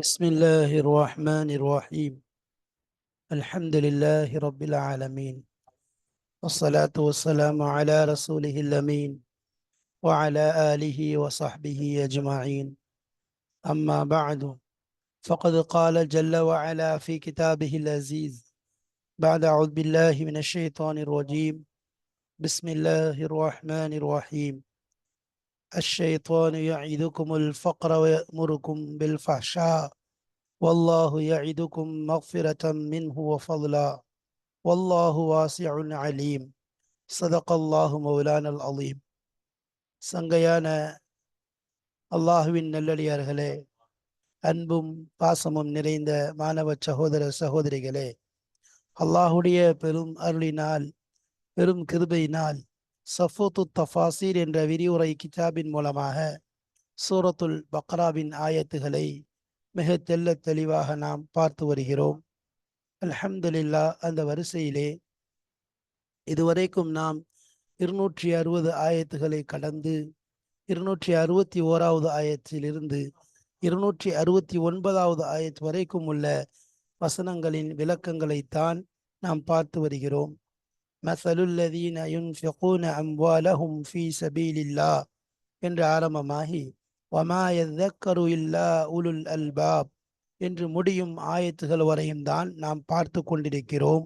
بسم الله الرحمن الرحيم. الحمد لله رب العالمين. والصلاة والسلام على رسوله الأمين وعلى آله وصحبه أجمعين. أما بعد فقد قال جل وعلا في كتابه العزيز بعد أعوذ بالله من الشيطان الرجيم. بسم الله الرحمن الرحيم. الشيطان يعدكم الفقر ويأمركم بالفحشاء والله يعدكم مغفرة منه وفضلا والله واسع عليم صدق الله مولانا العظيم சங்கையான அல்லாஹுவின் நல்லடியார்களே அன்பும் பாசமும் நிறைந்த மாணவ சகோதர சகோதரிகளே அல்லாஹுடைய பெரும் அருளினால் பெரும் கிருபையினால் சஃபூத்து தஃபாசீர் என்ற விரிவுரை கிதாபின் மூலமாக சூரத்துல் பக்ராவின் ஆயத்துகளை மிக தெல்ல தெளிவாக நாம் பார்த்து வருகிறோம். அல்ஹம்துலில்லா அந்த வரிசையிலே இதுவரைக்கும் நாம் இருநூற்றி அறுபது ஆயத்துகளை கடந்து இருநூற்றி அறுபத்தி ஓராவது ஆயத்திலிருந்து இருநூற்றி அறுபத்தி ஒன்பதாவது ஆயத்து வரைக்கும் உள்ள வசனங்களின் விளக்கங்களைத்தான் நாம் பார்த்து வருகிறோம். மசலுல்லதீன யுன்ஃபிகூன அம்வாலஹும் ஃபீ சபீலில்லா என்று ஆரம்பமாகி வமா யذكரு இல்லா உலுல் அல்பாப் என்று முடியும் ஆயத்துகள் வரையும் தான் நாம் பார்த்து கொண்டிருக்கிறோம்.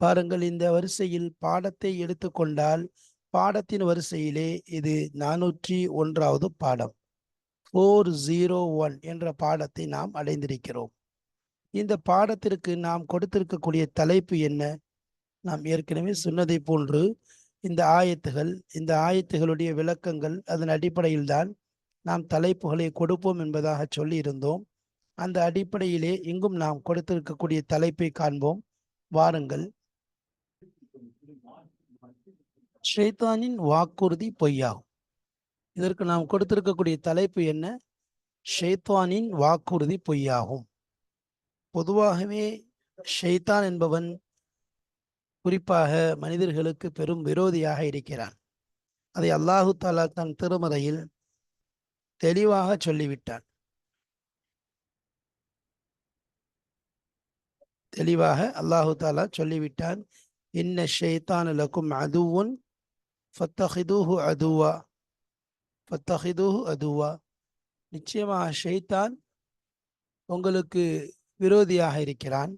பாருங்கள் இந்த வரிசையில் பாடத்தை எடுத்துக்கொண்டால் பாடத்தின் வரிசையிலே இது நானூற்றி ஒன்றாவது பாடம். ஃபோர் ஜீரோ ஒன் என்ற பாடத்தை நாம் அடைந்திருக்கிறோம். இந்த பாடத்திற்கு நாம் கொடுத்திருக்கக்கூடிய தலைப்பு என்ன? நாம் ஏற்கனவே சொன்னதை போன்று இந்த ஆயத்துகள் இந்த ஆயத்துகளுடைய விளக்கங்கள் அதன் அடிப்படையில் தான் நாம் தலைப்புகளை கொடுப்போம் என்பதாக சொல்லி இருந்தோம் அந்த அடிப்படையிலே இங்கும் நாம் கொடுத்திருக்கக்கூடிய தலைப்பை காண்போம். வாருங்கள். ஷைத்தானின் வாக்குறுதி பொய்யாகும். இதற்கு நாம் கொடுத்திருக்கக்கூடிய தலைப்பு என்ன? ஷேத்வானின் வாக்குறுதி பொய்யாகும். பொதுவாகவே ஷைத்தான் என்பவன் குறிப்பாக மனிதர்களுக்கு பெரும் விரோதியாக இருக்கிறான். அதை அல்லாஹு தாலா தன் திருமறையில் தெளிவாக சொல்லிவிட்டான். தெளிவாக அல்லாஹு தாலா சொல்லிவிட்டான். இன்ன ஷைத்தான் லக்கும் அதுவுன் ஃபத்தஹிதூஹு அதுவா ஃபத்தஹிதூஹு அதுவா. நிச்சயமாக ஷெய்தான் உங்களுக்கு விரோதியாக இருக்கிறான்.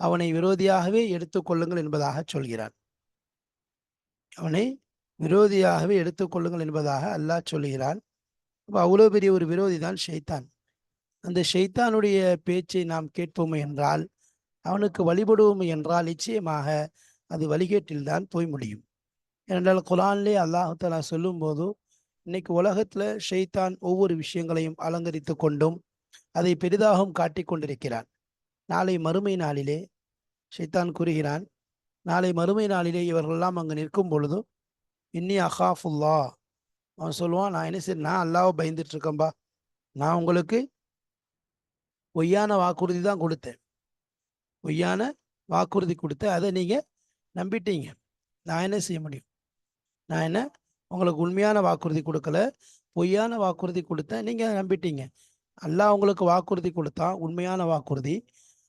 அவனை விரோதியாகவே எடுத்துக்கொள்ளுங்கள் என்பதாக சொல்கிறான். அவனை விரோதியாகவே எடுத்துக்கொள்ளுங்கள் என்பதாக அல்லாஹ் சொல்கிறான். அப்போ அவ்வளோ பெரிய ஒரு விரோதி தான் ஷைத்தான். அந்த ஷைத்தானுடைய பேச்சை நாம் கேட்போம் என்றால் அவனுக்கு வழிபடுவோம் என்றால் நிச்சயமாக அது வழிகேட்டில் தான் போய் முடியும். ஏனென்றால் குலான்லே அல்லாஹாலா சொல்லும் போது இன்னைக்கு உலகத்துல ஷெய்தான் ஒவ்வொரு விஷயங்களையும் அலங்கரித்து கொண்டும் அதை பெரிதாகவும் காட்டிக் கொண்டிருக்கிறான். நாளை மறுமை நாளிலே ஷைத்தான் கூறுகிறான் நாளை மறுமை நாளிலே இவர்கள்லாம் அங்கு நிற்கும் பொழுது இன்னி அஹாஃபுல்லா அவன் சொல்லுவான் நான் என்ன சரி நான் அல்லாவை பயந்துட்டு இருக்கேன்பா நான் உங்களுக்கு பொய்யான வாக்குறுதி தான் கொடுத்தேன். பொய்யான வாக்குறுதி கொடுத்தேன். அதை நீங்கள் நம்பிட்டீங்க. நான் என்ன செய்ய முடியும்? நான் என்ன? உங்களுக்கு உண்மையான வாக்குறுதி கொடுக்கல. பொய்யான வாக்குறுதி கொடுத்தேன். நீங்கள் நம்பிட்டீங்க. அல்லாஹ் உங்களுக்கு வாக்குறுதி கொடுத்தான். உண்மையான வாக்குறுதி.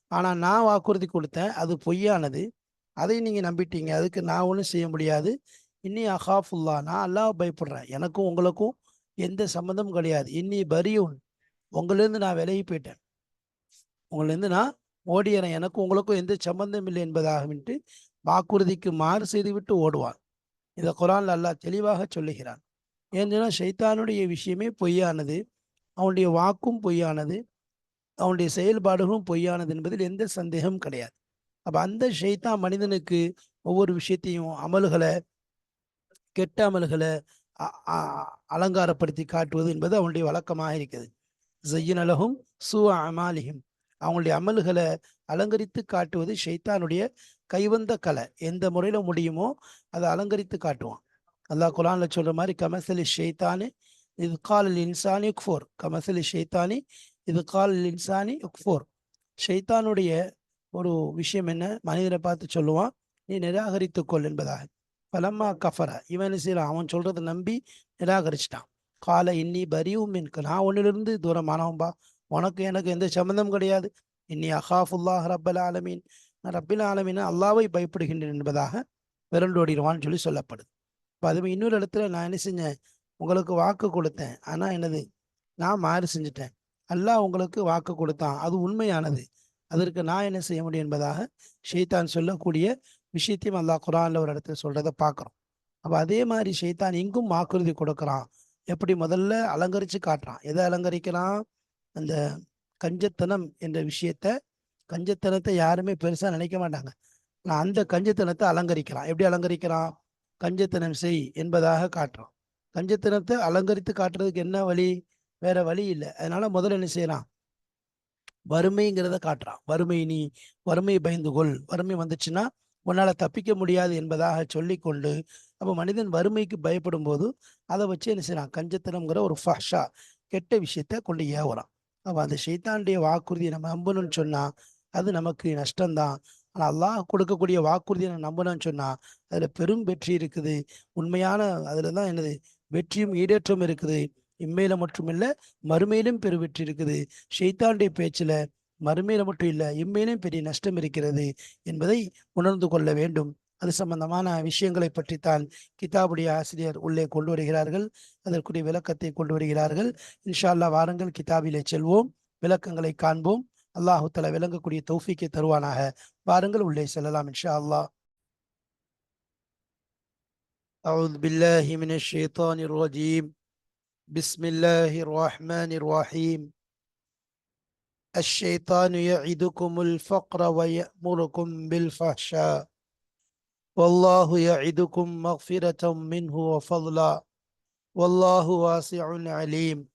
ஆனால் நான் வாக்குறுதி கொடுத்தேன். அது பொய்யானது. அதை நீங்கள் நம்பிட்டீங்க. அதுக்கு நான் ஒன்றும் செய்ய முடியாது. இன்னி அஹாஃபுல்லா நான் அல்லாஹ் பயப்படுறேன். எனக்கும் உங்களுக்கும் எந்த சம்மந்தமும் கிடையாது. இன்னி பரியூன். உங்களிருந்து நான் விலகி போயிட்டேன். உங்களிலேருந்து நான் ஓடிறேன் எனக்கும் உங்களுக்கும் எந்த சம்பந்தம் இல்லை என்பதாகவிட்டு வாக்குறுதிக்கு மாறு செய்துவிட்டு ஓடுவான். இதை குரான் அல்லாஹ் தெளிவாக சொல்லுகிறான். ஏன்னா ஷைத்தானுடைய விஷயமே பொய்யானது. அவனுடைய வாக்கும் பொய்யானது. அவனுடைய செயல்பாடுகளும் பொய்யானது என்பதில் எந்த சந்தேகமும் கிடையாது. அப்போ அந்த ஷெய்தான் மனிதனுக்கு ஒவ்வொரு விஷயத்தையும் அமல்களை கெட்ட அமல்களை அலங்காரப்படுத்தி காட்டுவது என்பது அவனுடைய வழக்கமாக இருக்குது. ஜெய்யின் அலகும் சு அமாலியும் அவங்களுடைய அமல்களை அலங்கரித்து காட்டுவது ஷெய்தானுடைய கைவந்த கலை. எந்த முறையில் முடியுமோ அதை அலங்கரித்து காட்டுவான். அல்லாஹ் குலான்ல சொல்ற மாதிரி கமசலி ஷெய்தானு இது காலில் இன்சானி ஃபோர் கமசலி ஷெய்தானி இது கால் இன்சானி உக்ஃபோர் ஷைத்தானுடைய ஒரு விஷயம் என்ன? மனிதனை பார்த்து சொல்லுவான் நீ நிராகரித்துக்கொள் என்பதாக. பலம்மா கஃபரா. இவன் செய்யலாம் அவன் சொல்றதை நம்பி நிராகரிச்சிட்டான். கால இன்னி பரியும் மின்கு. நான் ஒன்னிலிருந்து தூரமானவன்பா? உனக்கு எனக்கு எந்த சம்மந்தம் கிடையாது. இன்னி அஹாஃபுல்லாஹ் ரப்பல் ஆலமீன். ரப்பில் ஆலமீன் அல்லாவை பயப்படுகின்றேன் என்பதாக விரண்டோடிடுவான்னு சொல்லி சொல்லப்படுது. இப்போ அதுவே இன்னொரு இடத்துல நான் என்ன செஞ்சேன்? உங்களுக்கு வாக்கு கொடுத்தேன். ஆனால் என்னது? நான் மாறு செஞ்சுட்டேன். அல்லாஹ் உங்களுக்கு வாக்கு கொடுத்தான். அது உண்மையானது. அதற்கு நான் என்ன செய்ய முடியும் என்பதாக ஷெய்தான் சொல்லக்கூடிய விஷயத்தையும் அல்லாஹ் குரான்ல ஒரு இடத்துல சொல்றதை பார்க்குறோம். அப்போ அதே மாதிரி ஷெய்தான் இங்கும் வாக்குறுதி கொடுக்குறான். எப்படி முதல்ல அலங்கரித்து காட்டுறான். எதை அலங்கரிக்கிறான்? அந்த கஞ்சத்தனம் என்ற விஷயத்த கஞ்சத்தனத்தை யாருமே பெருசாக நினைக்க மாட்டாங்க. ஆனால் அந்த கஞ்சத்தனத்தை அலங்கரிக்கிறான். எப்படி அலங்கரிக்கிறான்? கஞ்சத்தனம் செய் என்பதாக காட்டுறான். கஞ்சத்தனத்தை அலங்கரித்து காட்டுறதுக்கு என்ன வழி? வேற வழி இல்லை. அதனால முதல்ல என்ன செய்யறான்? வறுமைங்கிறத காட்டுறான். வறுமை நீ வறுமையை பயந்து கொள். வறுமை வந்துச்சுன்னா உன்னால தப்பிக்க முடியாது என்பதாக சொல்லி கொண்டு அப்போ மனிதன் வறுமைக்கு பயப்படும் போது அதை வச்சு என்ன செய்யறான்? கஞ்சத்தனம்ங்கிற ஒரு ஃபஷா கெட்ட விஷயத்த கொண்டு ஏவுறான். அப்போ அந்த ஷைத்தானுடைய வாக்குறுதியை நம்ம நம்பணும்னு சொன்னா அது நமக்கு நஷ்டம்தான். ஆனால் அல்லாஹ் கொடுக்கக்கூடிய வாக்குறுதியை நம்ம நம்பணும்னு சொன்னா அதுல பெரும் வெற்றி இருக்குது. உண்மையான அதில் தான் என்னது? வெற்றியும் ஈடேற்றம் இருக்குது. இம்மையில மட்டும் இல்ல மறுமையிலும் பெரு வெற்றி இருக்குது ஷெய்தானுடைய பேச்சுல மறுமையில மட்டும் இல்ல இம்மையிலும் பெரிய நஷ்டம் இருக்கிறது என்பதை உணர்ந்து கொள்ள வேண்டும் அது சம்பந்தமான விஷயங்களை பற்றித்தான் கிதாபுடைய ஆசிரியர் உள்ளே கொண்டு வருகிறார்கள் அதற்குரிய விளக்கத்தை கொண்டு வருகிறார்கள் இன்ஷா அல்லாஹ் வாருங்கள் கிதாபிலே செல்வோம் விளக்கங்களை காண்போம் அல்லாஹு தலா விளங்கக்கூடிய தௌஃபீக்கை தருவானாக வாருங்கள் உள்ளே செல்லலாம் இன்ஷா அல்லாஹ் أعوذ بالله من الشيطان الرجيم بسم الله الرحمن الرحيم. الشيطان يعدكم الفقر ويأمركم بالفحشاء. والله يعدكم مغفرة منه وفضلا. والله واسع عليم.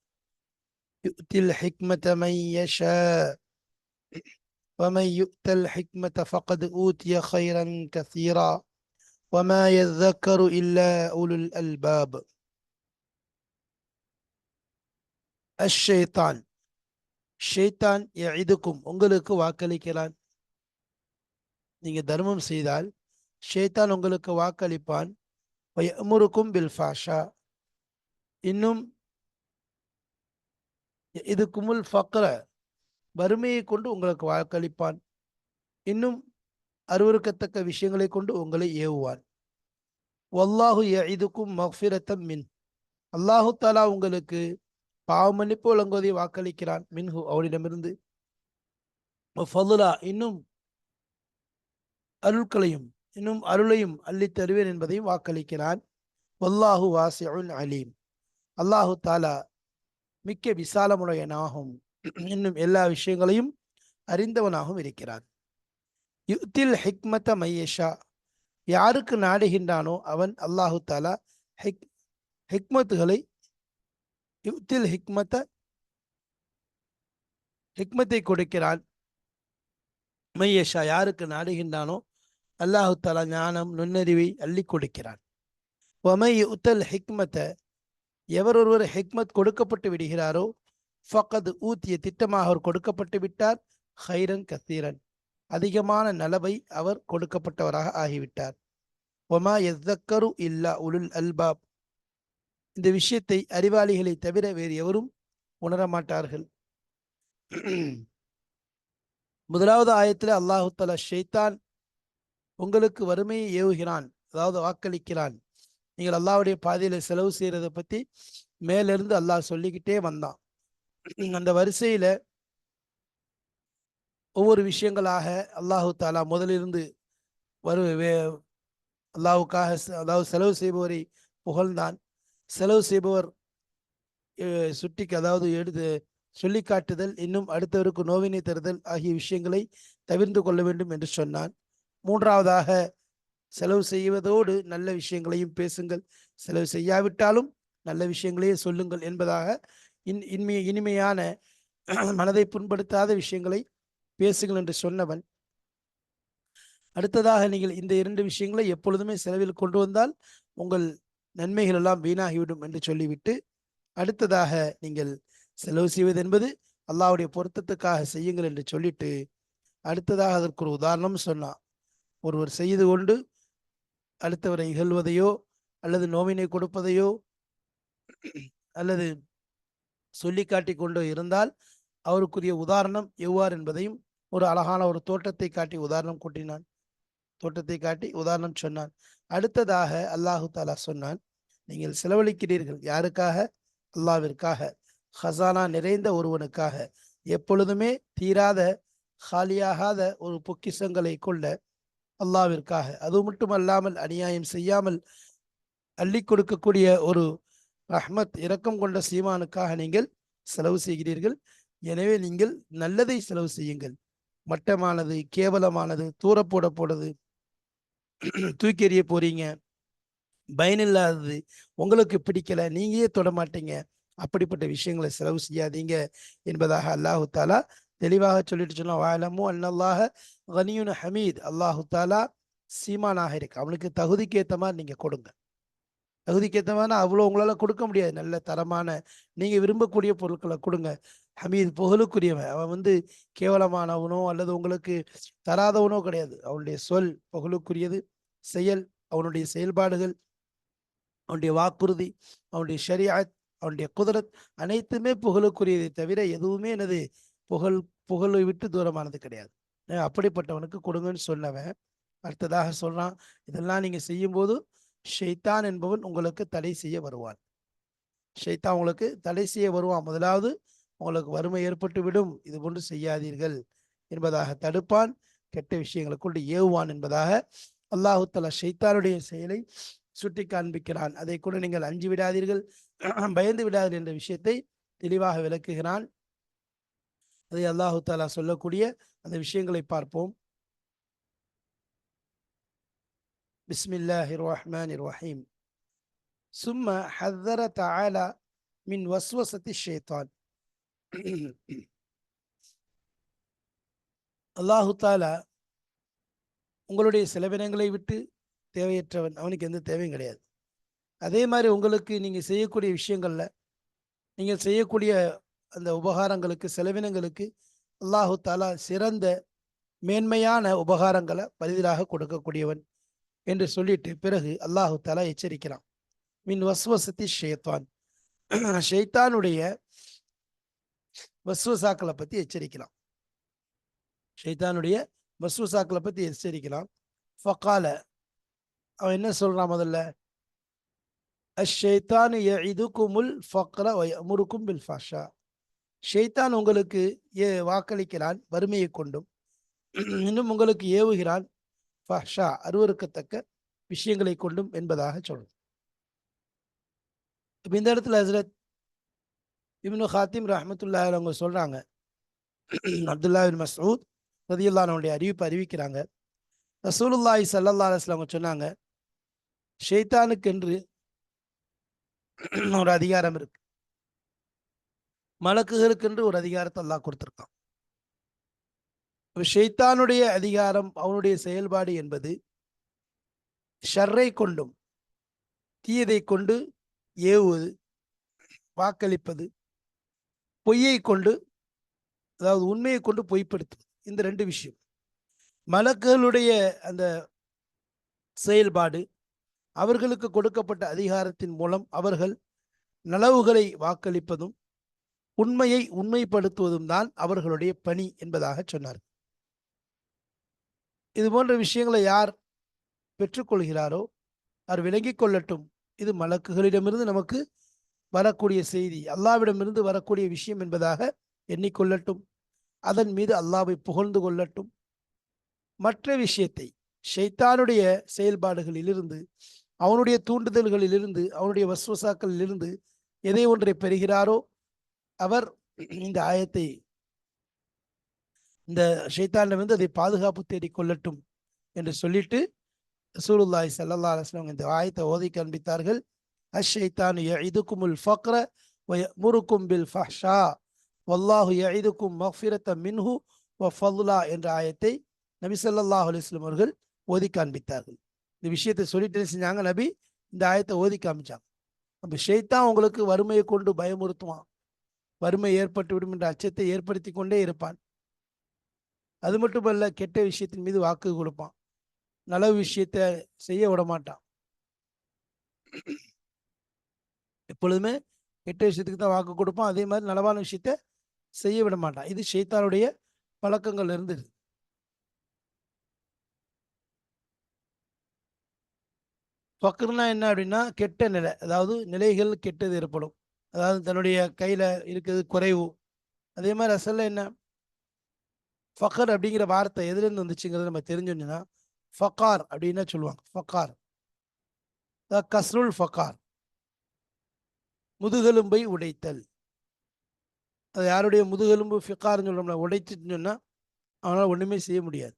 يؤتي الحكمة من يشاء. ومن يؤت الحكمة فقد أوتي خيرا كثيرا. وما يذكر إلا أولو الألباب. அஷேத்தான் ஷேத்தான் எதுக்கும் உங்களுக்கு வாக்களிக்கிறான் நீங்க தர்மம் செய்தால் ஷேத்தான் உங்களுக்கு வாக்களிப்பான். முருக்கும் பில்ஃபாஷா. இன்னும் இது குமுல் ஃபக்ர வறுமையை கொண்டு உங்களுக்கு வாக்களிப்பான். இன்னும் அருவறுக்கத்தக்க விஷயங்களை கொண்டு உங்களை ஏவுவான். வல்லாஹு இதுக்கும் மஃபிரத்தம் மின். அல்லாஹு தாலா உங்களுக்கு பாவமன்னிப்பு வழங்குவதை வாக்களிக்கிறான். மின்ஹு அவனிடமிருந்து ஃபதுலா இன்னும் அருள்களையும் இன்னும் அருளையும் அள்ளி தருவேன் என்பதையும் வாக்களிக்கிறான். வல்லாஹு வாசியுன் அலீம். அல்லாஹு தாலா மிக்க விசாலமுடையனாகும். இன்னும் எல்லா விஷயங்களையும் அறிந்தவனாகவும் இருக்கிறான். யுத்தில் ஹிக்மத்த மையேஷா யாருக்கு நாடுகின்றானோ அவன் அல்லாஹு தாலா ஹிக் ஹிக்மத்துகளை யுத்தில் ஹிக்மத்த ஹிக்மத்தை கொடுக்கிறான். மையஷா யாருக்கு நாடுகின்றானோ அல்லாஹு தாலா ஞானம் நுண்ணறிவை அள்ளி கொடுக்கிறான். ஒமை உத்தல் ஹிக்மத்தை எவர் ஒருவர் ஹிக்மத் கொடுக்கப்பட்டு விடுகிறாரோ ஃபகத் ஊத்திய திட்டமாக அவர் கொடுக்கப்பட்டு விட்டார் ஹைரன் கசீரன். அதிகமான நலவை அவர் கொடுக்கப்பட்டவராக ஆகிவிட்டார். ஒமா எஸ்தக்கரு இல்லா உலுல் அல்பாப். இந்த விஷயத்தை அறிவாளிகளை தவிர வேறு எவரும் உணரமாட்டார்கள் முதலாவது ஆயத்தில் அல்லாஹு தலா ஷெய்தான் உங்களுக்கு வறுமையை ஏவுகிறான் அதாவது வாக்களிக்கிறான். நீங்கள் அல்லாவுடைய பாதையில செலவு செய்கிறத பத்தி மேலிருந்து அல்லாஹ் சொல்லிக்கிட்டே வந்தான். அந்த வரிசையில ஒவ்வொரு விஷயங்களாக அல்லாஹு தாலா முதலிருந்து வரு அல்லாவுக்காக அதாவது செலவு செய்பவரை புகழ்ந்தான். செலவு செய்பவர் சுட்டிக்கு அதாவது எடுத்து சொல்லி காட்டுதல் இன்னும் அடுத்தவருக்கு நோவினை தருதல் ஆகிய விஷயங்களை தவிர்த்து கொள்ள வேண்டும் என்று சொன்னான். மூன்றாவதாக செலவு செய்வதோடு நல்ல விஷயங்களையும் பேசுங்கள். செலவு செய்யாவிட்டாலும் நல்ல விஷயங்களையே சொல்லுங்கள் என்பதாக இன் இன்மைய இனிமையான மனதை புண்படுத்தாத விஷயங்களை பேசுங்கள் என்று சொன்னவன். அடுத்ததாக நீங்கள் இந்த இரண்டு விஷயங்களை எப்பொழுதுமே செலவில் கொண்டு வந்தால் உங்கள் நன்மைகள் எல்லாம் வீணாகிவிடும் என்று சொல்லிவிட்டு அடுத்ததாக நீங்கள் செலவு செய்வது என்பது அல்லாவுடைய பொருத்தத்துக்காக செய்யுங்கள் என்று சொல்லிட்டு அடுத்ததாக அதற்கு ஒரு உதாரணம் சொன்னான். ஒருவர் செய்து கொண்டு அடுத்தவரை இகழ்வதையோ அல்லது நோவினை கொடுப்பதையோ அல்லது சொல்லி காட்டி கொண்டு இருந்தால் அவருக்குரிய உதாரணம் எவ்வாறு என்பதையும் ஒரு அழகான ஒரு தோட்டத்தை காட்டி உதாரணம் கூட்டினான். தோட்டத்தை காட்டி உதாரணம் சொன்னான். அடுத்ததாக அல்லாஹு தாலா சொன்னான் நீங்கள் செலவழிக்கிறீர்கள் யாருக்காக? அல்லாவிற்காக. ஹசானா நிறைந்த ஒருவனுக்காக. எப்பொழுதுமே தீராத காலியாகாத ஒரு பொக்கிஷங்களை கொள்ள அல்லாவிற்காக. அது மட்டுமல்லாமல் அநியாயம் செய்யாமல் அள்ளி கொடுக்கக்கூடிய ஒரு ரஹ்மத் இரக்கம் கொண்ட சீமானுக்காக நீங்கள் செலவு செய்கிறீர்கள். எனவே நீங்கள் நல்லதை செலவு செய்யுங்கள். மட்டமானது கேவலமானது தூரப்போட போட போடுறது தூக்கி எறிய போறீங்க. பயனில்லாதது உங்களுக்கு பிடிக்கல நீங்களே தொட மாட்டீங்க. அப்படிப்பட்ட விஷயங்களை செலவு செய்யாதீங்க என்பதாக அல்லாஹு தாலா தெளிவாக சொல்லிட்டு சொன்னா வாழமோ அன்னல்லாஹ கனியுன் ஹமீத். அல்லாஹு தாலா சீமானாக இருக்கு. அவனுக்கு தகுதிக்கு ஏற்ற மாதிரி நீங்க கொடுங்க. தகுதிக்கு ஏற்ற மாதிரி அவ்வளோ உங்களால கொடுக்க முடியாது. நல்ல தரமான நீங்க விரும்பக்கூடிய பொருட்களை கொடுங்க. ஹமீத் புகழுக்குரியவன். அவன் வந்து கேவலமானவனோ அல்லது உங்களுக்கு தராதவனோ கிடையாது. அவனுடைய சொல் புகழுக்குரியது. செயல் அவனுடைய செயல்பாடுகள் அவனுடைய வாக்குறுதி அவனுடைய ஷரியாத் அவனுடைய குதிரத் அனைத்துமே புகழுக்குரியதை தவிர எதுவுமே எனது புகழ் புகழை விட்டு தூரமானது கிடையாது. அப்படிப்பட்டவனுக்கு கொடுங்கன்னு சொன்னவன் அடுத்ததாக சொல்றான் இதெல்லாம் நீங்க செய்யும்போது ஷைத்தான் என்பவன் உங்களுக்கு தடை செய்ய வருவான். ஷெய்தான் உங்களுக்கு தடை செய்ய வருவான். முதலாவது உங்களுக்கு வறுமை ஏற்பட்டு விடும் இது போன்று செய்யாதீர்கள் என்பதாக தடுப்பான். கெட்ட விஷயங்களுக்குள் ஏவுவான் என்பதாக அல்லாஹு தலா ஷைத்தானுடைய செயலை சுட்டி காண்பிக்கிறான். அதை கூட நீங்கள் அஞ்சு விடாதீர்கள். பயந்து விடாதீர்கள் என்ற விஷயத்தை தெளிவாக விளக்குகிறான். அதை அல்லாஹு தாலா சொல்லக்கூடிய அந்த விஷயங்களை பார்ப்போம். பிஸ்மில்லாஹி ரஹ்மான் ரஹீம். சும்ம ஹதர தாலா மின் வஸ்வசதி ஷேத்தான். அல்லாஹு தாலா உங்களுடைய செலவினங்களை விட்டு தேவையற்றவன் அவனுக்கு எந்த தேவையும் கிடையாது. அதே மாதிரி உங்களுக்கு நீங்கள் செய்யக்கூடிய விஷயங்கள்ல நீங்கள் செய்யக்கூடிய அந்த உபகாரங்களுக்கு செலவினங்களுக்கு அல்லாஹு தாலா சிறந்த மேன்மையான உபகாரங்களை பரிதலாக கொடுக்கக்கூடியவன் என்று சொல்லிட்டு பிறகு அல்லாஹு தாலா எச்சரிக்கிறான். மின் வஸ்வசத்தி ஷேத்வான் ஷெய்தானுடைய வஸ்வசாக்களை பத்தி எச்சரிக்கலாம் ஷெய்தானுடைய வஸ்வசாக்களை பத்தி எச்சரிக்கலாம். ஃபக்கால அவன் என்ன சொல்றான் முதல்ல? அஷைத்தானு இதுக்குமுல் ஃபக்ர வ பில் ஃபாஷா ஷெய்தான் உங்களுக்கு ஏ வாக்களிக்கிறான் வறுமையை கொண்டும். இன்னும் உங்களுக்கு ஏவுகிறான் ஃபஹ்ஷா அருவருக்கத்தக்க விஷயங்களை கொண்டும் என்பதாக சொல்லும் இப்போ இந்த இடத்துல ஹசரத் இப்னு ஹாத்திம் ரஹமத்துல்லா அவங்க சொல்றாங்க. அப்துல்லா பின் மசூத் ரதியுல்லானுடைய அறிவிப்பு அறிவிக்கிறாங்க. ரசூலுல்லாஹி சல்லல்லா அலுவலம் அவங்க சொன்னாங்க ஷைத்தானுக்கென்று ஒரு அதிகாரம் இருக்கு. மலக்குகளுக்கென்று ஒரு அதிகாரத்தை அல்லாஹ் கொடுத்திருக்கான். ஷைத்தானுடைய அதிகாரம் அவனுடைய செயல்பாடு என்பது ஷர்ரை கொண்டும் தீயதை கொண்டு ஏவுவது வாக்களிப்பது பொய்யை கொண்டு அதாவது உண்மையை கொண்டு பொய்ப்படுத்துவது. இந்த ரெண்டு விஷயம். மலக்குகளுடைய அந்த செயல்பாடு அவர்களுக்கு கொடுக்கப்பட்ட அதிகாரத்தின் மூலம் அவர்கள் நலவுகளை வாக்களிப்பதும் உண்மையை உண்மைப்படுத்துவதும் தான் அவர்களுடைய பணி என்பதாக சொன்னார் இது போன்ற விஷயங்களை யார் பெற்றுக்கொள்கிறாரோ அவர் விளங்கிக் கொள்ளட்டும். இது மலக்குகளிடமிருந்து நமக்கு வரக்கூடிய செய்தி அல்லாவிடமிருந்து வரக்கூடிய விஷயம் என்பதாக எண்ணிக்கொள்ளட்டும் அதன் மீது அல்லாவை புகழ்ந்து கொள்ளட்டும். மற்ற விஷயத்தை ஷைத்தானுடைய செயல்பாடுகளிலிருந்து அவனுடைய தூண்டுதல்களிலிருந்து அவனுடைய வஸ்வசாக்களிலிருந்து எதை ஒன்றை பெறுகிறாரோ அவர் இந்த ஆயத்தை இந்த ஷைத்தானிடமிருந்து அதை பாதுகாப்பு தேடிக் கொள்ளட்டும் என்று சொல்லிட்டு ரசூலுல்லாஹி சல்லா அலுவலம் இந்த ஆயத்தை ஓதி காண்பித்தார்கள். அஷ்-ஷைத்தானு யஇதுகுமுல் ஃபக்ர வ பில் ஃபஹ்ஷா. வல்லாஹு எய்துக்கும் மஃபிரத்த மின்ஹு வ என்ற ஆயத்தை நபி ஸல்லல்லாஹு அலைஹி அவர்கள் ஓதி காண்பித்தார்கள். இந்த விஷயத்தை சொல்லிட்டு செஞ்சாங்க? நபி இந்த ஆயத்தை ஓதி காமிச்சாங்க. அப்ப ஷைத்தான் உங்களுக்கு வறுமையை கொண்டு பயமுறுத்துவான். வறுமை ஏற்பட்டு விடும் என்ற அச்சத்தை ஏற்படுத்தி கொண்டே இருப்பான். அது மட்டுமல்ல கெட்ட விஷயத்தின் மீது வாக்கு கொடுப்பான். நல்ல விஷயத்தை செய்ய விட மாட்டான் எப்பொழுதுமே கெட்ட விஷயத்துக்கு தான் வாக்கு கொடுப்பான். அதே மாதிரி நலவான விஷயத்த செய்ய விட மாட்டான். இது ஷைத்தானுடைய பழக்கங்கள் இருந்தது ஃபக்ருனா என்ன அப்படின்னா கெட்ட நிலை. அதாவது நிலைகள் கெட்டது ஏற்படும். அதாவது தன்னுடைய கையில் இருக்கிறது குறைவு. அதே மாதிரி அசல்ல என்ன? ஃபக்கர் அப்படிங்கிற வார்த்தை எதுலேருந்து வந்துச்சுங்கிறத நம்ம தெரிஞ்சோம்னா ஃபக்கார் அப்படின்னா சொல்லுவாங்க. ஃபக்கார் கஸ்ருல் ஃபக்கார் முதுகெலும்பை உடைத்தல். அது யாருடைய முதுகெலும்பு ஃபிக்கார்னு சொல்கிறோம்ல உடைச்சிட்டுன்னு சொன்னால் அவனால் ஒன்றுமே செய்ய முடியாது.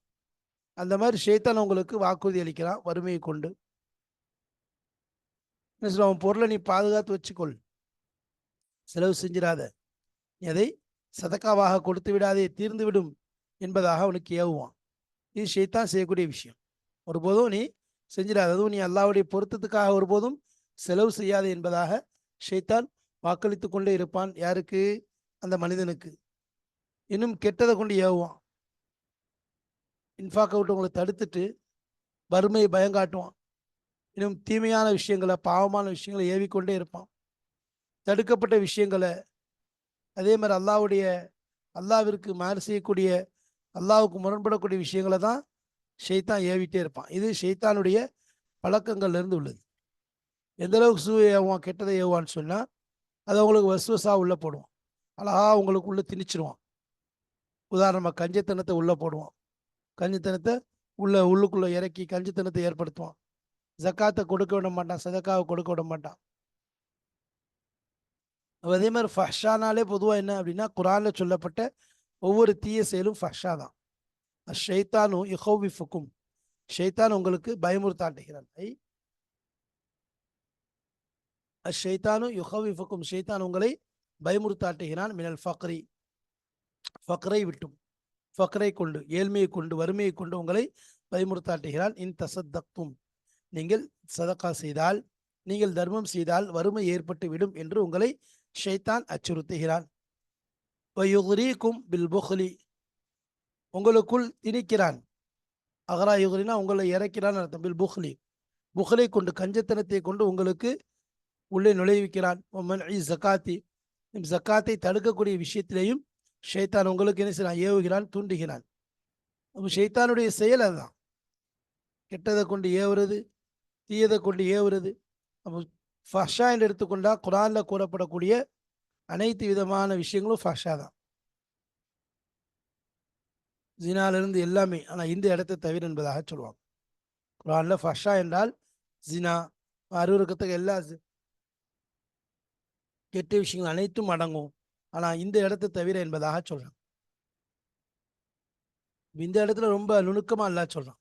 அந்த மாதிரி ஷேத்தான் உங்களுக்கு வாக்குறுதி அளிக்கிறான் வறுமையை கொண்டு. என்ன அவன் பொருளை நீ பாதுகாத்து வச்சுக்கொள். செலவு செஞ்சிடாத. நீ அதை சதக்காவாக கொடுத்து விடாதே தீர்ந்து விடும் என்பதாக அவனுக்கு ஏவுவான். இது ஷேத்தான் செய்யக்கூடிய விஷயம். ஒருபோதும் நீ செஞ்சிடாத. அதுவும் நீ அல்லாவுடைய பொருத்தத்துக்காக ஒருபோதும் செலவு செய்யாது என்பதாக ஷைத்தான் வாக்களித்து கொண்டே இருப்பான். யாருக்கு? அந்த மனிதனுக்கு. இன்னும் கெட்டதை கொண்டு ஏவுவான். இன்ஃபாக்க விட்டு உங்களை தடுத்துட்டு வறுமையை பயங்காட்டுவான். இன்னும் தீமையான விஷயங்களை பாவமான விஷயங்களை ஏவிக்கொண்டே இருப்பான். தடுக்கப்பட்ட விஷயங்களை அதே மாதிரி அல்லாவுடைய அல்லாவிற்கு மாறு செய்யக்கூடிய அல்லாவுக்கு முரண்படக்கூடிய விஷயங்களை தான் ஷெய்தான் ஏவிட்டே இருப்பான். இது ஷெய்தானுடைய பழக்கங்கள்ல இருந்து உள்ளது. எந்த அளவுக்கு சூ ஏவான் கெட்டதை ஏவான்னு சொன்னால் அது அவங்களுக்கு வசுவசாக உள்ளே போடுவான். அழகா உங்களுக்கு உள்ளே திணிச்சிருவான். உதாரணமாக கஞ்சத்தனத்தை உள்ளே போடுவான். கஞ்சத்தனத்தை உள்ள உள்ளுக்குள்ளே இறக்கி கஞ்சத்தனத்தை ஏற்படுத்துவான். ஜக்காத்தை கொடுக்க விட மாட்டான் சதக்காவை கொடுக்க விட மாட்டான். அதே மாதிரி ஃபஹ்ஷானாலே பொதுவாக என்ன அப்படின்னா குரானில் சொல்லப்பட்ட ஒவ்வொரு தீய செயலும் ஃபஹ்ஷா தான். ஷெய்தானும் இஹோவிஃபுக்கும் ஷைத்தான் உங்களுக்கு பயமுறுத்தாட்டுகிறான். ஐ. அஷைத்தானு யுஹவிஃபுக்கும் ஷெய்தான் உங்களை பயமுறுத்தாட்டுகிறான். மினல் ஃபக்ரி. ஃபக்ரை விட்டும். ஃபக்ரை கொண்டு ஏழ்மையை கொண்டு வறுமையை கொண்டு உங்களை பயமுறுத்தாட்டுகிறான். இன் தசத்தக்தும். நீங்கள் சதக்கா செய்தால் நீங்கள் தர்மம் செய்தால் வறுமை ஏற்பட்டு விடும் என்று உங்களை ஷைத்தான் அச்சுறுத்துகிறான். வயுகுரீக்கும் பில் புஹ்லி. உங்களுக்குள் திணிக்கிறான். அகரா யுகரினா உங்களை இறக்கிறான் அர்த்தம். பில் புஹ்லி. புகலை கொண்டு கஞ்சத்தனத்தை கொண்டு உங்களுக்கு உள்ளே நுழைவிக்கிறான். ஜக்காத்தி. ஜக்காத்தை தடுக்கக்கூடிய விஷயத்திலேயும் ஷைத்தான் உங்களுக்கு என்ன செய்யறான் ஏவுகிறான் தூண்டுகிறான். அப்போ ஷைத்தானுடைய செயல் அதுதான். கெட்டதை கொண்டு ஏவுறது தீயதை கொண்டு ஏவுறது. அப்போ ஃபஷா என்று எடுத்துக்கொண்டால் குரானில் கூறப்படக்கூடிய அனைத்து விதமான விஷயங்களும் ஃபஷா தான். ஜினாலிருந்து எல்லாமே ஆனால் இந்த இடத்தை தவிர என்பதாக சொல்லுவாங்க. குரானில் ஃபஷா என்றால் ஜினா அருவருக்கத்துக்கு எல்லா கெட்ட விஷயங்கள் அனைத்தும் அடங்கும். ஆனால் இந்த இடத்தை தவிர என்பதாக சொல்கிறான் இந்த இடத்துல ரொம்ப நுணுக்கமாக இல்லா சொல்கிறான்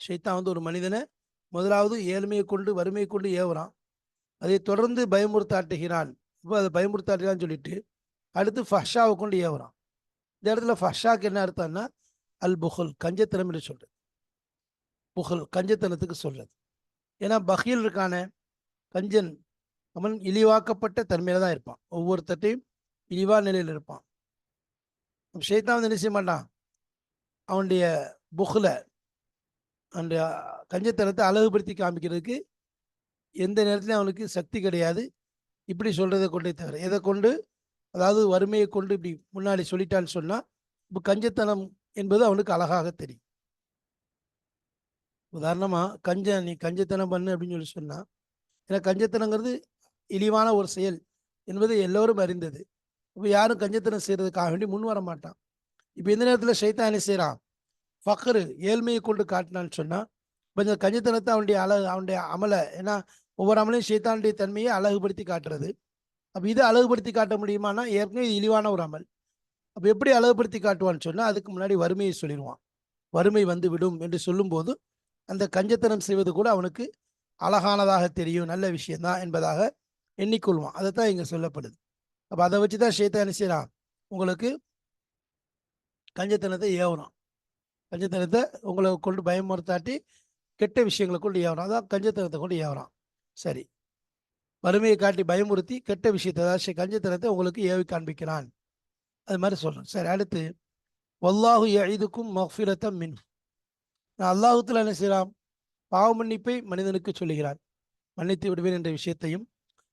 ஷைத்தான் வந்து ஒரு மனிதனை முதலாவது ஏழ்மையை கொண்டு வறுமையை கொண்டு ஏவுறான். அதை தொடர்ந்து பயமுறுத்தாட்டுகிறான். இப்போ அதை பயமுறுத்தாட்டுகிறான்னு சொல்லிட்டு அடுத்து ஃபஷாவை கொண்டு ஏவுறான். இந்த இடத்துல ஃபஷாக்கு என்ன அர்த்தம்னா அல் புகல் கஞ்சத்தனம் என்று சொல்கிறது புகழ் கஞ்சத்தனத்துக்கு சொல்றது. ஏன்னா பகீல் இருக்கான கஞ்சன் அவன் இழிவாக்கப்பட்ட தன்மையில தான் இருப்பான். ஒவ்வொருத்தட்டையும் இழிவா நிலையில் இருப்பான். ஷைத்தான் வந்து என்ன செய்ய மாட்டான்? அவனுடைய புகில் அந்த கஞ்சத்தனத்தை அழகுபடுத்தி காமிக்கிறதுக்கு எந்த நேரத்துலையும் அவனுக்கு சக்தி கிடையாது. இப்படி சொல்றதை கொண்டே தவிர எதை கொண்டு? அதாவது வறுமையை கொண்டு இப்படி முன்னாடி சொல்லிட்டான்னு சொன்னா இப்போ கஞ்சத்தனம் என்பது அவனுக்கு அழகாக தெரியும். உதாரணமாக கஞ்ச நீ கஞ்சத்தனம் பண்ணு அப்படின்னு சொல்லி சொன்னால் ஏன்னா கஞ்சத்தனங்கிறது இழிவான ஒரு செயல் என்பது எல்லோரும் அறிந்தது. இப்போ யாரும் கஞ்சத்தனம் செய்கிறதுக்காக வேண்டி முன் வர மாட்டான். இப்போ இந்த நேரத்தில் ஷைத்தான் என்ன செய்கிறான் ஃபக்கரு ஏழ்மையை கொண்டு காட்டினான்னு சொன்னால் கொஞ்சம் கஞ்சத்தனத்தை அவனுடைய அழகு அவனுடைய அமலை ஏன்னா ஒவ்வொரு அமலையும் ஷைத்தானுடைய தன்மையை அழகுபடுத்தி காட்டுறது. அப்போ இதை அழகுபடுத்தி காட்ட முடியுமானா ஏற்கனவே இது இழிவான ஒரு அமல். அப்போ எப்படி அழகுபடுத்தி காட்டுவான்னு சொன்னால் அதுக்கு முன்னாடி வறுமையை சொல்லிடுவான். வறுமை வந்து விடும் என்று சொல்லும்போது அந்த கஞ்சத்தனம் செய்வது கூட அவனுக்கு அழகானதாக தெரியும் நல்ல விஷயம்தான் என்பதாக எண்ணிக்கொள்வான். தான் இங்கே சொல்லப்படுது. அப்போ அதை வச்சு தான் ஷேத்தா என்ன செய்யறான்? உங்களுக்கு கஞ்சத்தனத்தை ஏவுறான். கஞ்சத்தனத்தை உங்களை கொண்டு பயமுறுத்தாட்டி கெட்ட விஷயங்களை கொண்டு ஏவுறான். அதான் கஞ்சத்தனத்தை கொண்டு ஏவுறான். சரி. வறுமையை காட்டி பயமுறுத்தி கெட்ட விஷயத்தை அதாவது கஞ்சத்தனத்தை உங்களுக்கு ஏவி காண்பிக்கிறான். அது மாதிரி சொல்கிறேன் சரி அடுத்து. வல்லாஹு எய்துக்கும் மஃபிரத்தம் மின். நான் அல்லாஹுத்தில் என்ன செய்யலாம்? பாவ மன்னிப்பை மனிதனுக்கு சொல்லுகிறான். மன்னித்து விடுவேன் என்ற விஷயத்தையும்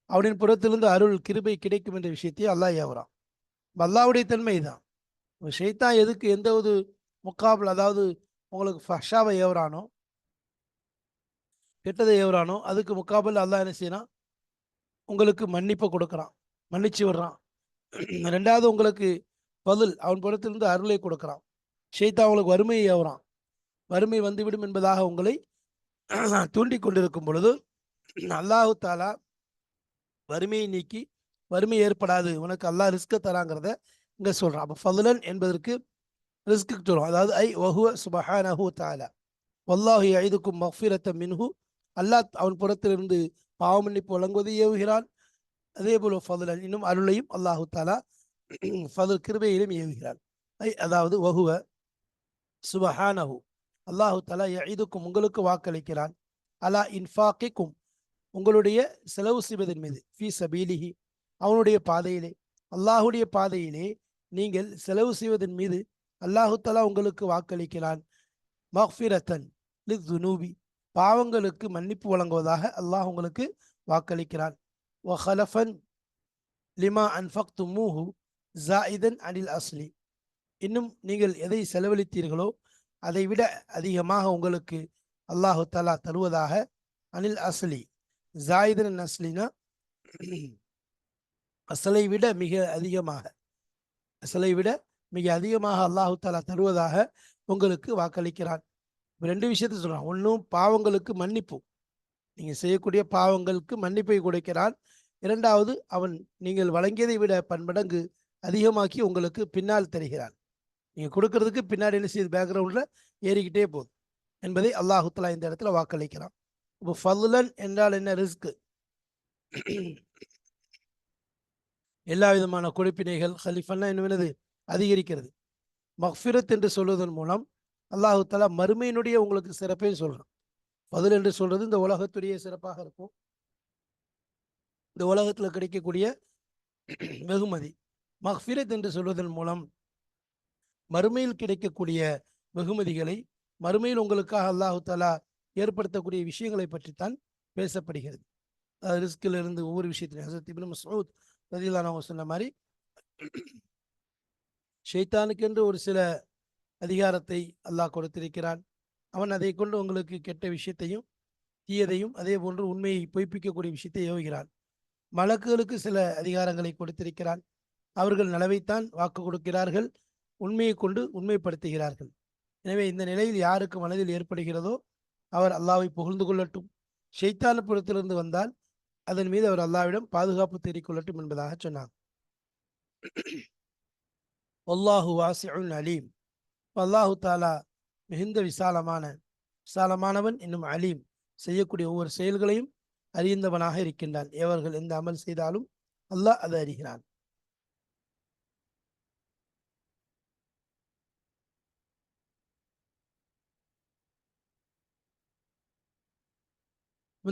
அவனின் புறத்திலிருந்து அருள் கிருபை கிடைக்கும் என்ற விஷயத்தையும் அல்லாஹ் ஏவுறான். அல்லாவுடைய தன்மை தான் ஷெய்தான் எதுக்கு எந்த ஒரு முக்காபில் அதாவது உங்களுக்கு ஃபஷாவை ஏவுறானோ கெட்டதை ஏவுறானோ அதுக்கு முக்காபில் அல்லாஹ் என்ன செய்யறான்? உங்களுக்கு மன்னிப்பை கொடுக்குறான். மன்னிச்சு விடுறான். ரெண்டாவது உங்களுக்கு பதில் அவன் புறத்திலிருந்து அருளை கொடுக்குறான். ஷைத்தா அவங்களுக்கு வறுமையை ஏவுறான். வறுமை வந்துவிடும் என்பதாக உங்களை தூண்டி கொண்டிருக்கும் பொழுது அல்லாஹு தாலா வறுமையை நீக்கி வறுமை ஏற்படாது உனக்கு அல்லாஹ் ரிஸ்க்கை தராங்கிறத இங்கே சொல்கிறான் அப்போ ஃபதுலன் என்பதற்கு ரிஸ்க்கு சொல்றோம் அதாவது ஐ வஹுவ சுபஹானஹு தாலா வல்லாஹு ஐதுக்கும் மஃபிரத்த மின்ஹு. அல்லாஹ் அவன் புறத்திலிருந்து பாவமன்னிப்பு வழங்குவதை ஏவுகிறான். அதே போல ஃபதுலன் இன்னும் அருளையும் அல்லாஹு தாலா ஃபதுல் கிருபையிலும் ஏவுகிறான். ஐ அதாவது வஹுவ சுபஹானஹு. அல்லாஹு தாலா ஐதுக்கும் உங்களுக்கு வாக்களிக்கிறான். அலா இன்ஃபாக்கிக்கும் உங்களுடைய செலவு செய்வதன் மீது. ஃபீ சபீலிஹி. அவனுடைய பாதையிலே. அல்லாஹுடைய பாதையிலே நீங்கள் செலவு செய்வதன் மீது அல்லாஹுத்தலா உங்களுக்கு வாக்களிக்கிறான். மஃபிரத்தன் லித்துனூபி பாவங்களுக்கு மன்னிப்பு வழங்குவதாக அல்லாஹ் உங்களுக்கு வாக்களிக்கிறான். வஹலஃபன் லிமா அன்ஃபக் மூஹு ஜாயிதன் அனில் அஸ்லி. இன்னும் நீங்கள் எதை செலவழித்தீர்களோ அதை விட அதிகமாக உங்களுக்கு அல்லாஹு தலா தருவதாக அனில் அஸ்லி. ஜாயிதன் அஸ்லினா அசலை விட மிக அதிகமாக அசலை விட மிக அதிகமாக அல்லாஹு தாலா தருவதாக உங்களுக்கு வாக்களிக்கிறான். ரெண்டு விஷயத்த சொல்கிறான் ஒன்றும் பாவங்களுக்கு மன்னிப்பு. நீங்கள் செய்யக்கூடிய பாவங்களுக்கு மன்னிப்பை கொடுக்கிறான். இரண்டாவது அவன் நீங்கள் வழங்கியதை விட பன்மடங்கு அதிகமாக்கி உங்களுக்கு பின்னால் தருகிறான். நீங்கள் கொடுக்கறதுக்கு பின்னாடி என்ன செய்யுது? பேக்ரவுண்டில் ஏறிக்கிட்டே போகுது. என்பதை அல்லாஹு தலா இந்த இடத்துல வாக்களிக்கிறான். இப்போ ஃபதுலன் என்றால் என்ன? ரிஸ்க். எல்லா விதமான கொடுப்பினைகள் ஹலிஃபன்னா என்னது அதிகரிக்கிறது. மஹ்ஃபிரத் என்று சொல்வதன் மூலம் அல்லாஹு தலா மறுமையினுடைய உங்களுக்கு சிறப்பையும் சொல்கிறான் பதில் என்று சொல்றது இந்த உலகத்துடைய சிறப்பாக இருக்கும். இந்த உலகத்தில் கிடைக்கக்கூடிய வெகுமதி. மஹ்ஃபிரத் என்று சொல்வதன் மூலம் மறுமையில் கிடைக்கக்கூடிய வெகுமதிகளை மறுமையில் உங்களுக்காக அல்லாஹு தாலா ஏற்படுத்தக்கூடிய விஷயங்களை பற்றித்தான் பேசப்படுகிறது. ரிஸ்கில் இருந்து ஒவ்வொரு விஷயத்திலையும் ஹசரத் இப்னு மசூத் ரதிலானவங்க சொன்ன மாதிரி ஷெய்தானுக்கு ஒரு சில அதிகாரத்தை அல்லாஹ் கொடுத்திருக்கிறான். அவன் அதை கொண்டு உங்களுக்கு கெட்ட விஷயத்தையும் தீயதையும் அதே போன்று உண்மையை பொய்ப்பிக்கக்கூடிய விஷயத்தை ஏவுகிறான். மலக்குகளுக்கு சில அதிகாரங்களை கொடுத்திருக்கிறான். அவர்கள் நலவைத்தான் வாக்கு கொடுக்கிறார்கள். உண்மையை கொண்டு உண்மைப்படுத்துகிறார்கள். எனவே இந்த நிலையில் யாருக்கு மனதில் ஏற்படுகிறதோ அவர் அல்லாவை புகழ்ந்து கொள்ளட்டும். ஷெய்தான புறத்திலிருந்து வந்தால் அதன் மீது அவர் அல்லாவிடம் பாதுகாப்பு தேடிக்கொள்ளட்டும் என்பதாக சொன்னார். அல்லாஹு வாசிஉன் அலீம். அல்லாஹு தாலா மிகுந்த விசாலமான விசாலமானவன் என்னும் அலீம். செய்யக்கூடிய ஒவ்வொரு செயல்களையும் அறிந்தவனாக இருக்கின்றான். எவர்கள் எந்த அமல் செய்தாலும் அல்லாஹ் அதை அறிகிறான்.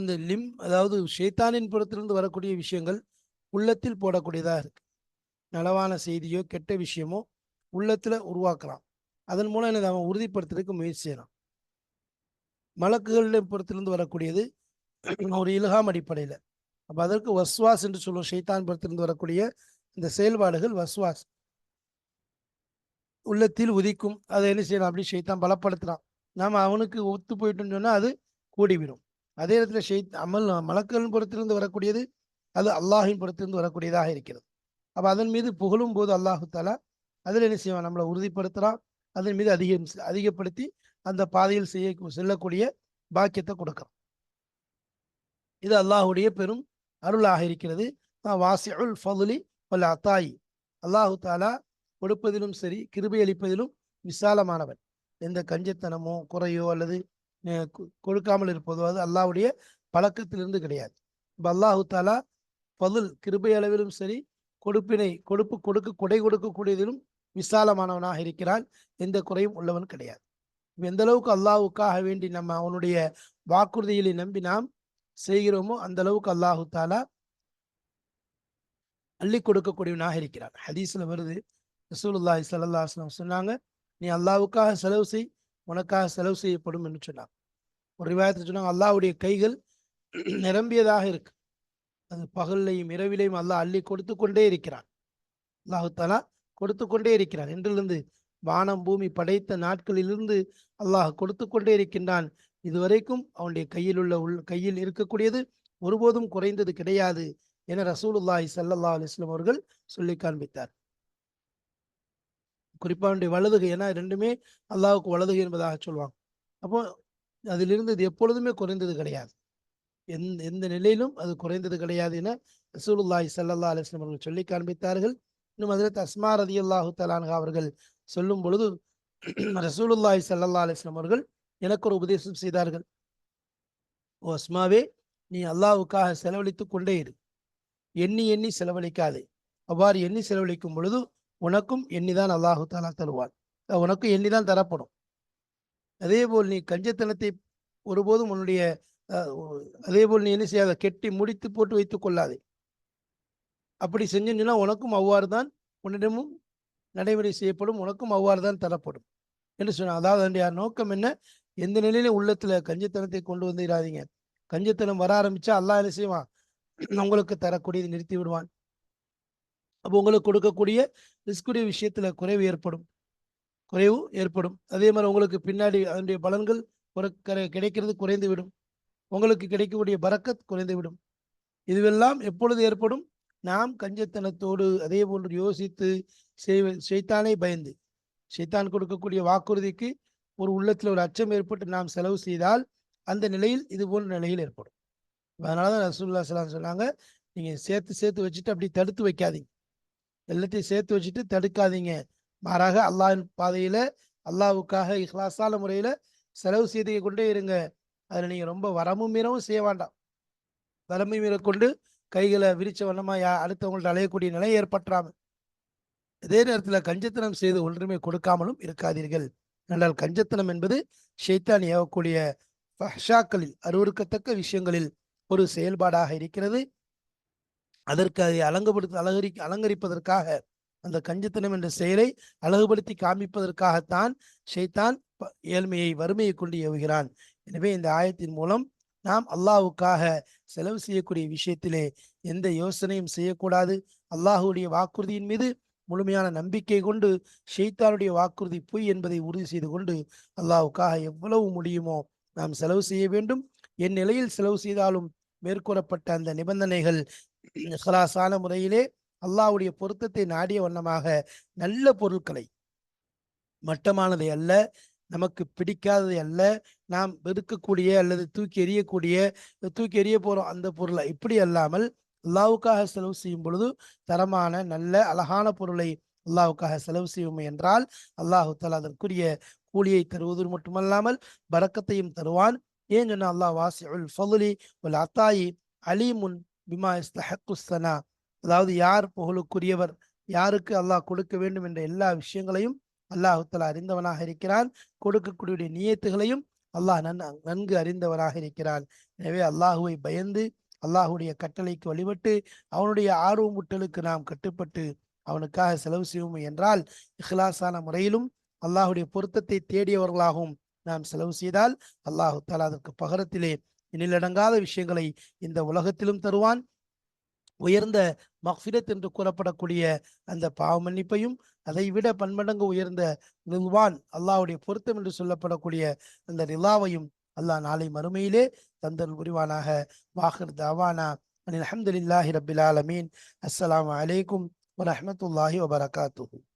இந்த லிம் அதாவது ஷேத்தானின் புறத்திலிருந்து வரக்கூடிய விஷயங்கள் உள்ளத்தில் போடக்கூடியதாக இருக்குது நலவான செய்தியோ கெட்ட விஷயமோ உள்ளத்தில் உருவாக்கலாம். அதன் மூலம் என்னது அவன் உறுதிப்படுத்துறதுக்கு முயற்சி செய்யலாம் மலக்குகளின் புறத்திலிருந்து வரக்கூடியது ஒரு இலகாம் அடிப்படையில். அப்போ அதற்கு வஸ்வாஸ் என்று சொல்லுவோம். ஷைத்தான் புறத்திலிருந்து வரக்கூடிய இந்த செயல்பாடுகள் வஸ்வாஸ். உள்ளத்தில் உதிக்கும். அதை என்ன செய்யலாம் அப்படி ஷைத்தான் பலப்படுத்துகிறான் நாம் அவனுக்கு ஒத்து போயிட்டோம்னு சொன்னால் அது கூடிவிடும். அதே இடத்துல ஷெய்த் அமல் மலக்களின் புறத்திலிருந்து வரக்கூடியது அது அல்லாஹின் புறத்திலிருந்து வரக்கூடியதாக இருக்கிறது. அப்போ அதன் மீது புகழும் போது அல்லாஹு தாலா அதில் என்ன செய்வான்? நம்மளை உறுதிப்படுத்துகிறான் அதன் மீது அதிகம் அதிகப்படுத்தி அந்த பாதையில் செய்ய செல்லக்கூடிய பாக்கியத்தை கொடுக்குறான். இது அல்லாஹுடைய பெரும் அருளாக இருக்கிறது. வாசியுல் ஃபதுலி பல அத்தாயி. அல்லாஹு தாலா கொடுப்பதிலும் சரி கிருபை அளிப்பதிலும் விசாலமானவன். எந்த கஞ்சத்தனமோ குறையோ அல்லது கொடுக்காமல் இருப்பதோ அது அல்லாவுடைய பழக்கத்திலிருந்து கிடையாது. இப்போ அல்லாஹு தாலா பதில் கிருபை அளவிலும் சரி கொடுப்பினை கொடுப்பு கொடுக்க கொடை கொடுக்கக்கூடியதிலும் விசாலமானவனாக இருக்கிறான். எந்த குறையும் உள்ளவன் கிடையாது. எந்த அளவுக்கு அல்லாஹுக்காக வேண்டி நம்ம அவனுடைய வாக்குறுதிகளை நம்பி நாம் செய்கிறோமோ அந்த அளவுக்கு அல்லாஹு தாலா அள்ளி கொடுக்கக்கூடியவனாக இருக்கிறான். ஹதீஸ்ல வருது ரசூலுல்லாஹி சல்லாஹ் சொன்னாங்க நீ அல்லாவுக்காக செலவு செய் உனக்காக செலவு செய்யப்படும் என்று சொன்னாங்க. ஒரு விவாதத்தில் சொன்னாங்க அல்லாவுடைய கைகள் நிரம்பியதாக இருக்கு. அது பகல்லையும் இரவிலையும் அல்லாஹ் அள்ளி கொடுத்து கொண்டே இருக்கிறான். அல்லாஹுத்தாலா கொடுத்து கொண்டே இருக்கிறான். என்றிலிருந்து வானம் பூமி படைத்த நாட்களிலிருந்து அல்லாஹ் கொடுத்து கொண்டே இருக்கின்றான். இதுவரைக்கும் அவனுடைய கையில் உள்ள உள் கையில் இருக்கக்கூடியது ஒருபோதும் குறைந்தது கிடையாது என ரசூலுல்லாஹி சல்லா அலிஸ்லாம் அவர்கள் சொல்லி காண்பித்தார். குறிப்பா அவனுடைய வலதுகை ஏன்னா ரெண்டுமே அல்லாஹுக்கு வலதுகை என்பதாக சொல்லுவாங்க. அப்போ அதிலிருந்து இது எப்பொழுதுமே குறைந்தது கிடையாது. எந்த எந்த நிலையிலும் அது குறைந்தது கிடையாது என ரசூலுல்லாய் சல்லல்லா அலிஸ்லம் அவர்கள் சொல்லி காண்பித்தார்கள். இன்னும் அதில் அஸ்மா ரதி அல்லாஹு தலான்ஹா அவர்கள் சொல்லும் பொழுது ரசூலுல்லாய் சல்லல்லா அலிஸ்லம் அவர்கள் எனக்கு ஒரு உபதேசம் செய்தார்கள். ஓ அஸ்மாவே நீ அல்லாவுக்காக செலவழித்து கொண்டே இரு. எண்ணி எண்ணி செலவழிக்காதே. அவ்வாறு எண்ணி செலவழிக்கும் பொழுது உனக்கும் எண்ணிதான் அல்லாஹு தாலா தருவான். உனக்கும் எண்ணிதான் தரப்படும். அதே போல் நீ கஞ்சத்தனத்தை ஒருபோதும் உன்னுடைய அதே போல் நீ என்ன செய்யாத கெட்டி முடித்து போட்டு வைத்துக் கொள்ளாதே. அப்படி செஞ்சுன்னா உனக்கும் அவ்வாறு தான் உன்னிடமும் நடைமுறை செய்யப்படும் உனக்கும் அவ்வாறு தான் தரப்படும். என்று சொன்ன அதாவது அதனுடைய நோக்கம் என்ன? எந்த நிலையில உள்ளத்துல கஞ்சத்தனத்தை கொண்டு வந்துடாதீங்க கஞ்சத்தனம் வர ஆரம்பிச்சா அல்லா என்ன செய்வான்? உங்களுக்கு தரக்கூடியது நிறுத்தி விடுவான். அப்போ உங்களுக்கு கொடுக்கக்கூடிய ரிஸ்குடைய விஷயத்துல குறைவு ஏற்படும். குறைவு ஏற்படும். அதே மாதிரி உங்களுக்கு பின்னாடி அதனுடைய பலன்கள் கிடைக்கிறது குறைந்து விடும் உங்களுக்கு கிடைக்கக்கூடிய பறக்கத் குறைந்துவிடும். இதுவெல்லாம் எப்பொழுது ஏற்படும்? நாம் கஞ்சத்தனத்தோடு அதே போன்று யோசித்து செய்தானே பயந்து. சைத்தான் கொடுக்கக்கூடிய வாக்குறுதிக்கு ஒரு உள்ளத்தில் ஒரு அச்சம் ஏற்பட்டு நாம் செலவு செய்தால் அந்த நிலையில் இது போன்ற நிலையில் ஏற்படும். அதனால தான் ரசூல்லா சலாம் சொன்னாங்க நீங்கள் சேர்த்து சேர்த்து வச்சுட்டு அப்படி தடுத்து வைக்காதீங்க. எல்லாத்தையும் சேர்த்து வச்சுட்டு தடுக்காதீங்க. மாறாக அல்லாஹின் பாதையில் அல்லாவுக்காக இஹ்லாசான முறையில் செலவு செய்து கொண்டே இருங்க. அதில் நீங்கள் ரொம்ப வரமும் மீறவும் செய்ய வேண்டாம். வரமும் மீறக்கொண்டு கைகளை விரிச்ச வண்ணமாக அடுத்தவங்கள்ட்ட அலையக்கூடிய நிலை ஏற்பட்டுறாம. இதே நேரத்தில் கஞ்சத்தனம் செய்து ஒன்றுமே கொடுக்காமலும் இருக்காதீர்கள். என்றால் கஞ்சத்தனம் என்பது ஷைத்தான் ஏவக்கூடிய ஃபஹ்ஷாக்களில் அருவறுக்கத்தக்க விஷயங்களில் ஒரு செயல்பாடாக இருக்கிறது. அதற்கு அதை அலங்குபடுத்தி அலங்கரி அலங்கரிப்பதற்காக அந்த கஞ்சத்தனம் என்ற செயலை அழகுபடுத்தி காமிப்பதற்காகத்தான் ஷைத்தான் ஏழ்மையை வறுமையை கொண்டு ஏவுகிறான். எனவே இந்த ஆயத்தின் மூலம் நாம் அல்லாவுக்காக செலவு செய்யக்கூடிய விஷயத்திலே எந்த யோசனையும் செய்யக்கூடாது. அல்லாஹுடைய வாக்குறுதியின் மீது முழுமையான நம்பிக்கை கொண்டு ஷெய்தானுடைய வாக்குறுதி பொய் என்பதை உறுதி செய்து கொண்டு அல்லாவுக்காக எவ்வளவு முடியுமோ நாம் செலவு செய்ய வேண்டும். என் நிலையில் செலவு செய்தாலும் மேற்கூறப்பட்ட அந்த நிபந்தனைகள் ஹலாசான முறையிலே அல்லாவுடைய பொருத்தத்தை நாடிய வண்ணமாக நல்ல பொருட்களை. மட்டமானதை அல்ல நமக்கு பிடிக்காததை அல்ல நாம் வெறுக்கக்கூடிய அல்லது தூக்கி எறியக்கூடிய தூக்கி எறிய போகிறோம் அந்த பொருளை இப்படி அல்லாமல் அல்லாவுக்காக செலவு செய்யும் பொழுது தரமான நல்ல அழகான பொருளை அல்லாவுக்காக செலவு செய்வோம் என்றால் அல்லாஹு தலா அதற்குரிய கூலியை தருவது மட்டுமல்லாமல் பறக்கத்தையும் தருவான். ஏன் சொன்னால் அல்லாஹ் வாசி ஃபதுலி உல் அத்தாயி அலிமுன் பிமா இஸ்தஹக்குஸ்தனா அதாவது யார் புகழுக்குரியவர் யாருக்கு அல்லாஹ் கொடுக்க வேண்டும் என்ற எல்லா விஷயங்களையும் அல்லாஹு தலா அறிந்தவனாக இருக்கிறான். கொடுக்கக்கூடிய நியத்துகளையும் அல்லாஹ் நன் நன்கு அறிந்தவனாக இருக்கிறான். எனவே அல்லாஹுவை பயந்து அல்லாஹுடைய கட்டளைக்கு வழிபட்டு அவனுடைய ஆர்வமுட்டலுக்கு நாம் கட்டுப்பட்டு அவனுக்காக செலவு செய்வோம் என்றால் இஹ்லாசான முறையிலும் அல்லாஹுடைய பொருத்தத்தை தேடியவர்களாகவும் நாம் செலவு செய்தால் அல்லாஹு தாலா அதற்கு பகரத்திலே எண்ணிலடங்காத விஷயங்களை இந்த உலகத்திலும் தருவான். உயர்ந்த மக்ஃபிரத் என்று கூறப்படக்கூடிய அந்த பாவ மன்னிப்பையும் அதை விட பன்மடங்கு உயர்ந்த நில்வான் அல்லாவுடைய பொருத்தம் என்று சொல்லப்படக்கூடிய அந்த நிலாவையும் அல்லாஹ் நாளை மறுமையிலே தந்தல் புரிவானாக. வாஹர் தவானா. அனில் அஹமதுல்லாஹி ரபில் ஆலமீன். அஸ்லாம் வலைக்கும் வரமத்துல்லாஹி வபரகாத்து